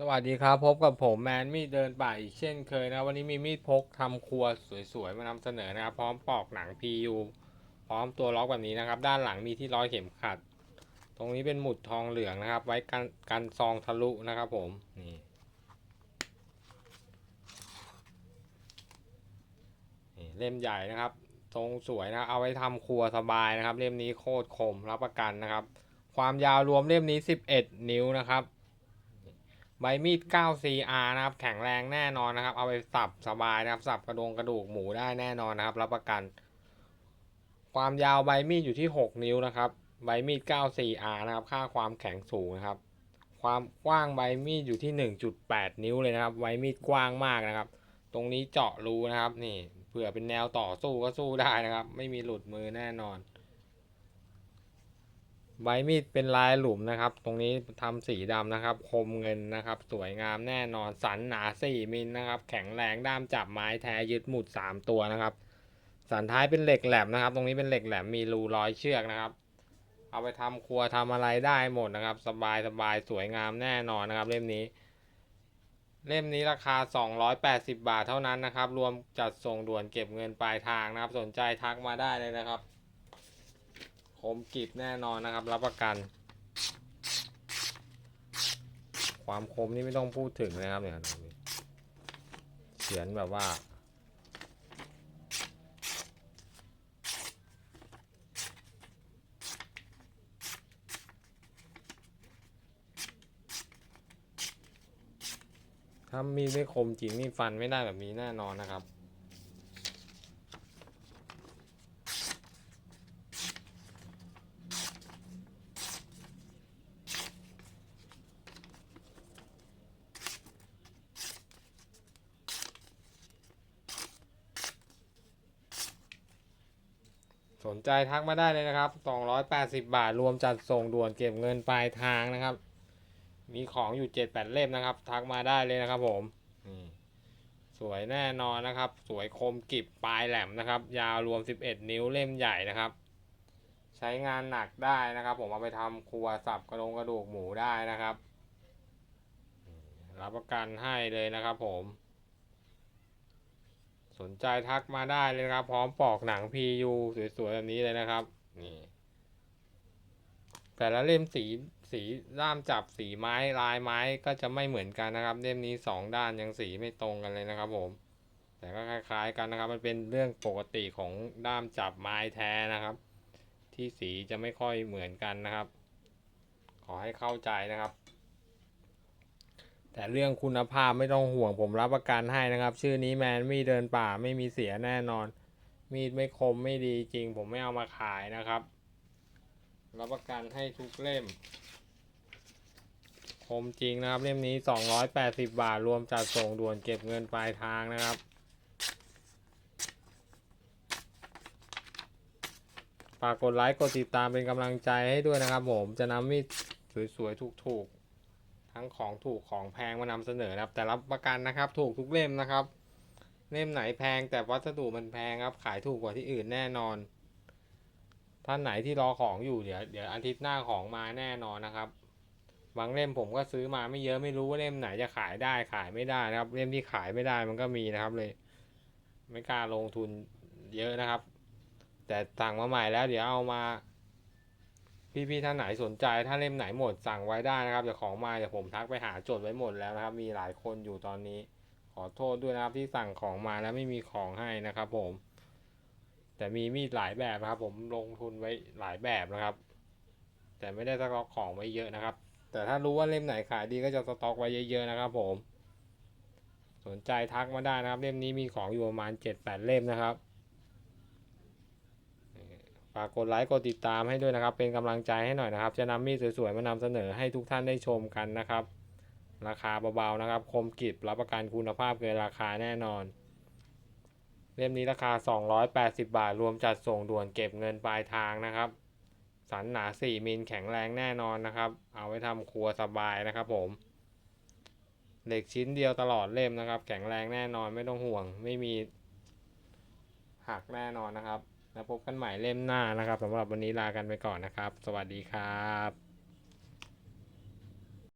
สวัสดีครับ พบกับผมแมนมีดเดินป่าอีกเช่นเคยนะ วันนี้มีมีดพกทำครัวสวยๆ มานำเสนอนะครับ พร้อมปอกหนัง PU พร้อมตัวล็อกแบบนี้นะครับ ด้านหลังมีที่ร้อยเข็มขัด ตรงนี้เป็นหมุดทองเหลืองนะครับ ไว้กันกันซองทะลุนะครับผมนี่นี่เล่มใหญ่นะครับ ทรงสวยนะเอาไว้ทำครัวสบายนะครับ เล่มนี้โคตรคมรับประกันนะครับ ความยาวรวมเล่มนี้ 11 นิ้วนะครับ ใบมีด 9CR นะครับ แข็งแรงแน่นอนนะครับ เอาไปสับสบายนะครับ สับกระดงกระดูกหมูได้แน่นอนนะครับ รับประกัน ความยาวใบมีดอยู่ที่ 6 นิ้วนะครับ ใบมีด 9CR นะครับ ค่าความแข็งสูงนะครับ ความกว้างใบมีดอยู่ที่ 1.8 นิ้วเลยนะครับ ใบมีดกว้างมากนะครับ ตรงนี้เจาะรูนะครับ นี่ เผื่อเป็นแนวต่อสู้ก็สู้ได้นะครับ ไม่มีหลุดมือแน่นอน ใบมีดเป็นลายหลุมนะครับ ตรงนี้ทำสีดำนะครับ คมเงินนะครับ สวยงามแน่นอนสันหนา 4 มิลนะครับ แข็งแรงด้ามจับไม้แท้ยึดหมุด 3 ตัวนะครับ สันท้ายเป็นเหล็กแหลมนะครับ ตรงนี้เป็นเหล็กแหลมมีรูร้อยเชือกนะครับ เอาไปทำครัวทำอะไรได้หมดนะครับ สบายสบายสวยงามแน่นอนนะครับ เล่มนี้ เล่มนี้ราคา 280 บาทเท่านั้นนะครับ รวมจัดส่งด่วนเก็บเงินปลายทางนะครับ สนใจทักมาได้เลยนะครับ คมกริบแน่นอนนะครับ รับประกัน ความคมนี่ไม่ต้องพูดถึงนะครับเนี่ยเขียนแบบว่าถ้ามีดไม่คมจริงนี่ฟันไม่ได้แบบนี้แน่นอนนะครับ สนใจทักมาได้เลยนะครับ 280 บาทรวมจัดส่งด่วนเก็บเงินปลายทางนะครับ มีของอยู่ 7-8 เล่มนะครับ ทักมาได้เลยนะครับผมนี่สวยแน่นอนนะครับ สวยคมกริบปลายแหลมนะครับ ยาวรวม 11 นิ้วเล่มใหญ่นะครับ ใช้งานหนักได้นะครับ ผมเอาไปทำครัวสับกระดงกระดูกหมูได้นะครับ รับประกันให้เลยนะครับผม สนใจทักมาได้เลยนะครับ พร้อมปอกหนัง PU สวยๆแบบนี้เลยนะครับ นี่ แต่ละเล่มสีสีด้ามจับสีไม้ลายไม้ก็จะไม่เหมือนกันนะครับ เล่มนี้สองด้านยังสีไม่ตรงกันเลยนะครับ ผม แต่ก็คล้ายๆกันนะครับ มันเป็นเรื่องปกติของด้ามจับไม้แท้นะครับ ที่สีจะไม่ค่อยเหมือนกันนะครับ ขอให้เข้าใจนะครับ แต่เรื่องคุณภาพไม่ต้องห่วงผมรับประกันให้นะครับ ชื่อนี้แมนมีเดินป่าไม่มีเสียแน่นอน มีดไม่คมไม่ดีจริง ผมไม่เอามาขายนะครับ รับประกันให้ทุกเล่ม คมจริงนะครับ เล่มนี้ 280 บาทรวมจัดส่งด่วนเก็บเงินปลายทางนะครับฝากกดไลค์กดติดตามเป็นกำลังใจให้ด้วยนะครับผมจะนำมีดสวยๆถูกๆ ทั้งของถูกของแพงมานำเสนอนะครับ แต่รับประกันนะครับ ถูกทุกเล่มนะครับ เล่มไหนแพงแต่วัสดุมันแพงครับ ขายถูกกว่าที่อื่นแน่นอน ท่านไหนที่รอของอยู่เดี๋ยวเดี๋ยวอาทิตย์หน้าของมาแน่นอนนะครับ บางเล่มผมก็ซื้อมาไม่เยอะไม่รู้ว่าเล่มไหนจะขายได้ขายไม่ได้นะครับ เล่มที่ขายไม่ได้มันก็มีนะครับเลย ไม่กล้าลงทุนเยอะนะครับ แต่สั่งมาใหม่แล้วเดี๋ยวเอามา พี่ๆท่านไหนสนใจถ้าเล่มไหนหมดสั่งไว้ได้นะครับเดี๋ยวของมาเดี๋ยวผมทักไปหาจดไว้หมดแล้วนะครับ มีหลายคนอยู่ตอนนี้ ขอโทษด้วยนะครับที่สั่งของมาแล้วไม่มีของให้นะครับ ผม แต่มีมีดหลายแบบนะครับ ผมลงทุนไว้หลายแบบนะครับ แต่ไม่ได้สต็อกของไว้เยอะนะครับ แต่ถ้ารู้ว่าเล่มไหนขายดีก็จะสต็อกไว้เยอะๆนะครับ ผม สนใจทักมาได้นะครับ เล่มนี้มีของอยู่ประมาณ7-8เล่มนะครับ ฝากกดไลค์กดติดตามให้ด้วยนะครับ เป็นกำลังใจให้หน่อยนะครับ จะนำมีดสวยๆมานำเสนอให้ทุกท่านได้ชมกันนะครับ ราคาเบาๆนะครับ คมกริบรับประกันคุณภาพเกินราคาแน่นอน เล่มนี้ราคา 280 บาท รวมจัดส่งด่วนเก็บเงินปลายทางนะครับ สันหนา 4 มิลแข็งแรงแน่นอนนะครับ เอาไว้ทำครัวสบายนะครับผมเหล็กชิ้นเดียวตลอดเล่มนะครับ แข็งแรงแน่นอนไม่ต้องห่วง ไม่มีหักแน่นอนนะครับ แล้วพบกันใหม่เล่มหน้านะครับสำหรับวันนี้ลากันไปก่อนนะครับ สวัสดีครับ